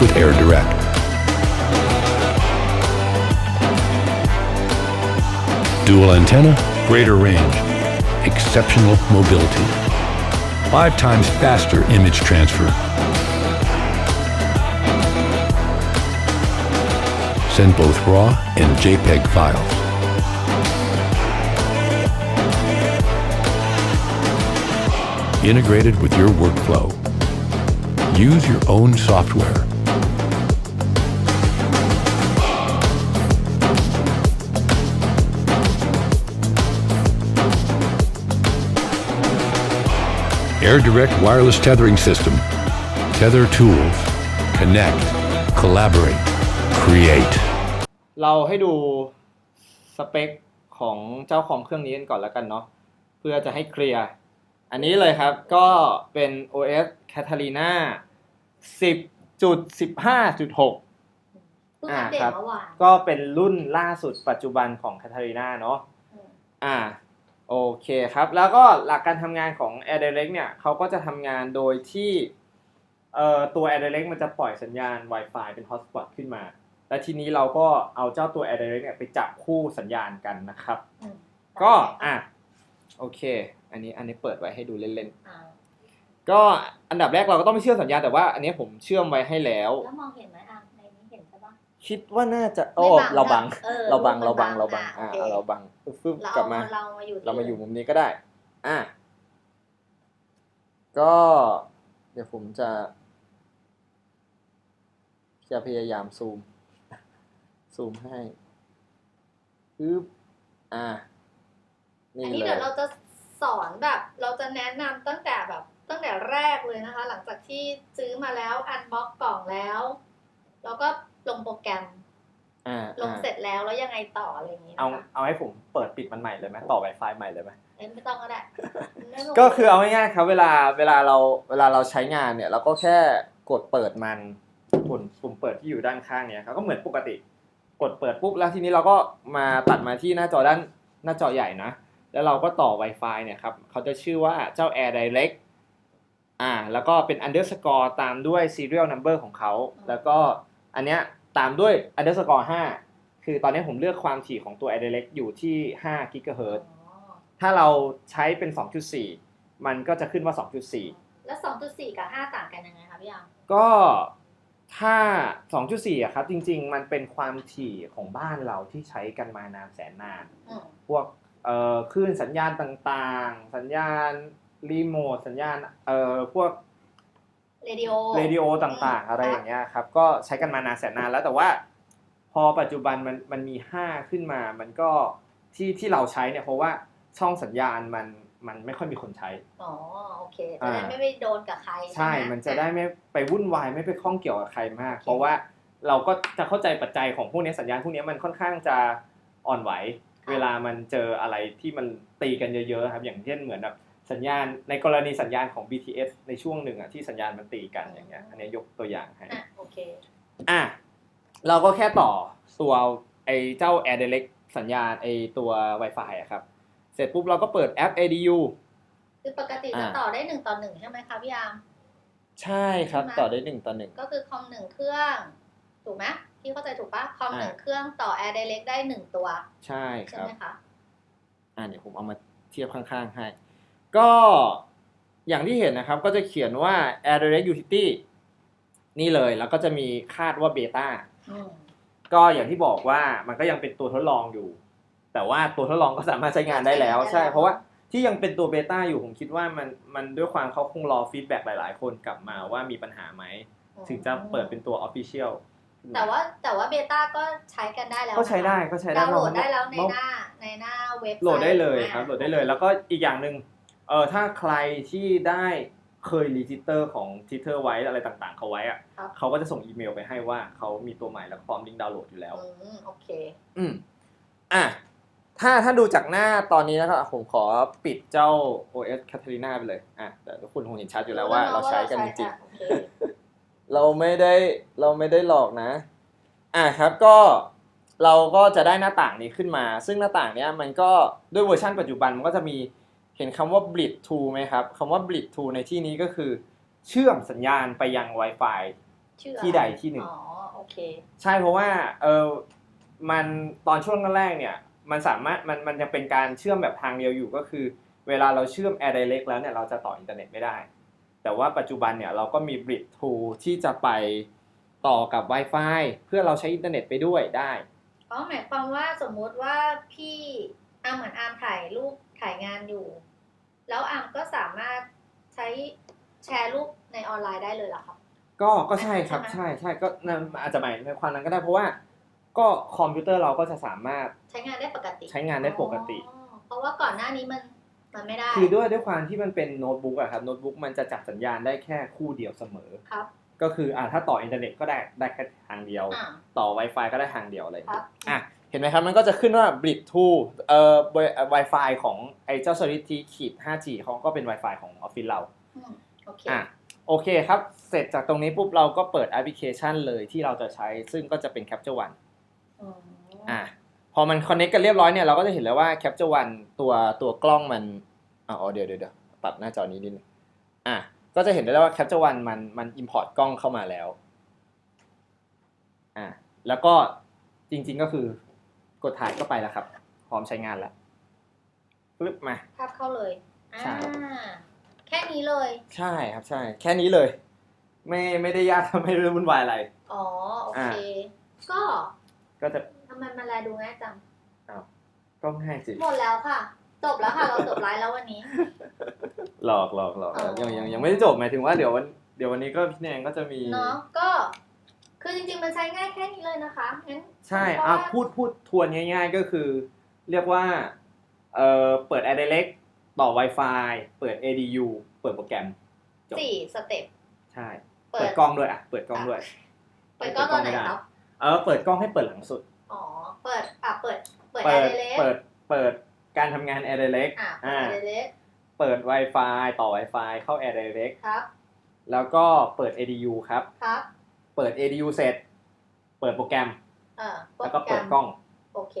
with AirDirect. Dual antenna, greater range, exceptional mobility, five times faster image transfer. Send both RAW and JPEG files. Integrated with your workflow. Use your own software. AirDirect Wireless Tethering System. Tether tools. Connect. Collaborate. Create. เราให้ดูสเปคของเจ้าคอมเครื่องนี้กันก่อนแล้วกันเนาะเพื่อจะให้เคลียร์ อันนี้เลยครับก็เป็น OS Catalina 10.15.6เพิ่งอัปเดตอ่าครับเมื่อวานก็เป็นรุ่นล่าสุดปัจจุบันของ Catalina เนาะอืมอ่า โอเคครับ แล้วก็หลักการทำงานของ Air Direct เนี่ยเขาก็จะทำงานโดยที่เอ่อตัว Air Direct มันจะปล่อยสัญญาณ Wi-Fi เป็น Hotspot ขึ้นมา และทีนี้เราก็เอาเจ้าตัว Air Direct เนี่ยไปจับคู่สัญญาณกันนะครับ อืมก็อะโอเค อันนี้อันนี้เปิดไว้ให้ดูเล่นอ่าๆ ก็อันดับแรกเราก็ต้องไม่เชื่อมสัญญาณแต่ว่าอันนี้ผมเชื่อมไว้ให้แล้ว แล้วมองเห็นไหมอะ คิดว่าน่าจะโอ้ไม่บัง เราบังเออเราบังรูเราปมันบัง เราบังบังอ่าอะโอเคเราบังฟึบเรากลัเอาบมาเรามาอยู่ที่เรามาอยู่มุมนี้ก็ได้ อะ ก็ เดี๋ยวผมจะ จะพยายามซูม ซูมให้ปึ๊บอะนี่อันนี้เลเดี๋ยยวเราจะสอนแบบ เราจะแนะนำตั้งแต่แบบ ตั้งแต่แรกเลยนะคะ หลังจากที่ซื้อมาแล้ว อันบ็อกกล่องแล้ว แล้วก็ ลงโปรแกรมอ่าลงอ่าเสร็จแล้วแล้วยังไงต่ออะไรอย่างนี้เอานะคะเอาให้ผมเปิดปิดมันใหม่เลยไหมต่อ Wi-Fi ใหม่เลยไหมเอ้ยไม่ต้องก็ได้ไม่ต้งก็คือเอาง่ายๆครับ เวลาเวลาเราเวลาเราใช้งานเนี่ย เราก็แค่กดเปิดมันปุ่มปุ่มเปิดที่อยู่ด้านข้างเนี่ยครับก็เหมือนปกติ กดเปิดปุ๊บแล้วทีนี้เราก็มาตัดมาที่หน้าจอด้านหน้าจอใหญ่นะ แล้วเราก็ต่อ Wi-Fi เนี่ยครับเขาจะชื่อว่าเจ้า Air Direct อ่า แล้วก็เป็น underscore ตามด้วย serial number ของเขา แล้วก็อันเนี้ย ตามด้วย underscore 5 คือตอนนี้ผมเลือกความถี่ของตัว Air Direct อยู่ที่5 GHz อ๋อถ้าเราใช้เป็น 2.4 มันก็จะขึ้นว่า 2.4 แล้ว 2.4 กับ 5 ต่างกันยังไงคะพี่ยามก็ถ้า 2.4อะครับ จริง ๆ มันเป็นความถี่ของบ้านเราที่ใช้กันมานานแสนนาน อืมพวกเอ่อคลื่นสัญญาณต่างๆ สัญญาณรีโมทสัญญาณเอ่อพวก เรดิโอเรดิโอต่างๆ อะไรอย่างเงี้ยครับ ก็ใช้กันมานานแสนนานแล้วแต่ว่า พอปัจจุบันมันมันมี5ขึ้นมา มันก็ที่ที่เราใช้เนี่ยเพราะว่าช่องสัญญาณมันมันไม่ค่อยมีคนใช้ อ๋อโอเคจะอ่าได้ไม่ไปโดนกับใคร ใช่ไหมันจะได้ไม่ไปวุ่นวายไม่ไปข้องเกี่ยวกับใครมากโอเคเพราะว่าเราก็จะเข้าใจปัจจัยของพวกนี้สัญญาณพวกนี้มันค่อนข้างจะอ่อนไหว เวลามันเจออะไรที่มันตีกันเยอะๆครับ อย่างเช่นเหมือนแบบ สัญญาณในกรณีสัญญาณของ BTS ในช่วงหนึ่งอะที่สัญญาณมันตีกันอย่างเงี้ยอันนี้ยกตัวอย่างให้อะโอเคอะเราก็แค่ต่อตัวไอ้เจ้า Air Direct สัญญาณไอ้ตัว Wi-Fi อะครับ เสร็จปุ๊บเราก็เปิดแอป ADU คือปกติจะอ่าต่อได้หนึ่งต่อหนึ่งใช่ไหมคะพี่ยามใช่ครับใช่ไหมต่อได้หนึ่งต่อหนึ่งก็คือคอมหนึ่งเครื่องถูกไหมพี่เข้าใจถูกปะคอมอ่าหนึ่งเครื่องต่อ Air Direct ได้หนึ่งตัว ใช่คใช่รับไหมคะอ่าเดี๋ยวผมเอามาเทียบข้างๆให้ ก็อย่างที่เห็นนะครับก็จะเขียนว่า Air Direct Utility นี่เลยแล้วก็จะมีคาดว่าเบต้าอืมก็อย่างที่บอกว่ามันก็ยังเป็นตัวทดลองอยู่ แต่ว่าตัวทดลองก็สามารถใช้งานได้แล้ว ใช่ เพราะว่าที่ยังเป็นตัวเบต้าอยู่ผมคิดว่ามันมันด้วยความเขาคงรอฟีดแบ็กหลาย ๆ คนกลับมาว่ามีปัญหาไหม ถึงจะเปิดเป็นตัว Official ขึ้นมแต่ว่าแต่ว่าเบต้าก็ใช้กันได้แล้วก็ใช้ได้นะคะก็ใช้ได้ดาวน์โหลดเพราะได้แล้วในเพราะหน้าในหน้าเว็บซต์โหลดได้เลยครับอ่าโหลดได้เลย แล้วก็อีกอย่างหนึ่ง เออถ้าใครที่ได้เคยรีจิสเตอร์ของทิเตอร์ไว้อะไรต่างๆ เขาไว้อะครับ เขาก็จะส่งอีเมลไปให้ว่าเขามีตัวใหม่แล้วพร้อมลิงก์ดาวน์โหลดอยู่แล้ว อืมโอเค อืมอะ ถ้าถ้าดูจากหน้าตอนนี้นะครับ ผมขอปิดเจ้า OS Catalina ไปเลย อะ แต่ทุกคนคงเห็นชัดอยู่แล้วว่าเราใช้กันจริงๆโอเคๆเราไม่ได้เราไม่ได้หลอกนะ อะครับก็เราก็จะได้หน้าต่างนี้ขึ้นมา ซึ่งหน้าต่างเนี้ยมันก็ด้วยเวอร์ชันปัจจุบันมันก็จะมี เห็นคำว่า Blit to ไหมครับคำว่า Blit to ในที่นี้ก็คือ เชื่อมสัญญาณไปยัง Wi-Fi ชื่ออะไรที่ใดที่หนึ่งอ๋อโอเคใช่เพราะว่าเออมันตอนช่วงแรกๆเนี่ยมันสามารถมันมันจะเป็นการเชื่อมแบบทางเดียวอยู่ก็คือ เวลาเราเชื่อม Air Direct แล้วเนี่ยเราจะต่ออินเทอร์เน็ตไม่ได้ แต่ว่าปัจจุบันเนี่ยเราก็มี Bridge Tool ที่จะไปต่อกับ Wi-Fi เพื่อเราใช้อินเทอร์เน็ตไปด้วยได้อ๋อหมายความว่าสมมุติว่าพี่อาร์มเหมือนอาร์มถ่ายรูปถ่ายงานอยู่ แล้วอาร์มก็สามารถใช้แชร์รูปในออนไลน์ได้เลยเหรอครับ ก็ก็ใช่ครับใช่ใช่ไหมใช่ก็นั่นอาจจะหมายในความนั้นก็ได้เพราะว่า ก็คอมพิวเตอร์เราก็จะสามารถใช้งานได้ปกติ ใช้งานได้ปกติอ๋อเพราะว่าก่อนหน้านี้มันมันไม่ได้คือด้วยด้วยความที่มันเป็นโน้ตบุ๊กอะครับโน้ตบุ๊กมันจะจับสัญญาณได้แค่คู่เดียวเสมอครับก็คืออ่าถ้าต่ออินเทอร์เน็ตก็ได้ได้แค่ทางเดียวอ่าต่อ Wi-Fi ก็ได้ทางเดียวเลยครับอะ เห็นไหมครับ มันก็จะขึ้นว่า Bridge to เอ่อ Wi-Fi ของไอ้เจ้า Solidity ขีด 5G เขาก็เป็น Wi-Fi ของออฟฟิศเราอืมโอเคอะโอเคครับ เสร็จจากตรงนี้ปุ๊บเราก็เปิดแอปพลิเคชันเลยที่เราจะใช้ ซึ่งก็จะเป็น Capture One อืมอะพอมัน connect กันเรียบร้อยเนี่ยเราก็จะเห็นแล้วว่า Capture One ตัวตัวกล้องมันอ๋อเดี๋ยวเดี๋ยวเดี๋ยวปรับหน้าจอนี้นิดนึงอะก็จะเห็นได้แล้วว่า Capture One มันมัน import กล้องเข้ามาแล้วอะแล้วก็จริงๆก็คือก ดถ่ายก็ไปแล้วครับ พร้อมใช้งานแล้วปึ๊บมา ภาพเข้าเลยอ่าใช่ แค่นี้เลย ใช่ครับใช่ แค่นี้เลย ไม่ไม่ได้ยาก ไม่ได้วุ่นวายอะไร อ๋อ โอเคอ่าก็ก็จะทำไมมันแลดูง่ายจัง ก็ง่ายสิหมดแล้วค่ะ จบแล้วค่ะ เราจบไลฟ์แล้ววันนี้ หลอกหลอกหลอกอ๋อ ยังยังยังไม่ได้จบหมายถึงว่าเดี๋ยววันเดี๋ยววันนี้ก็พี่แนงก็จะมี เนาะ ก็ คือจริงๆมันใช้ง่ายแค่นี้เลยนะคะงั้นใช่เพราะอะว่าพูดพูดทวนง่ายๆก็คือ เรียกว่าเอ่อเปิด Air Direct ต่อ Wi-Fi เปิด ADU เปิดโปรแกรมจบสี่สเต็ปใช่ เปิเปิดดกล้องด้วยอะเปิดกล้องด้วย เปิดกล้องตอนไหนครับเออเปิดกล้องให้เปิดหลังสุดอ๋อเปิดอะเปิดเปิดเปิแอดร์เดเลสเปิดเปิดการทำงาน Air Direct อะเปิดอ่าแอร์เดเลสเปิด Wi-Fi ต่อ Wi-Fi เข้า Air Direct ครับ แล้วก็เปิด ADU ครับครับ เปิด ADU เสร็จ เปิดโปรแกรมเออโปรแล้วก็แกรเปิดมกล้อง โอเค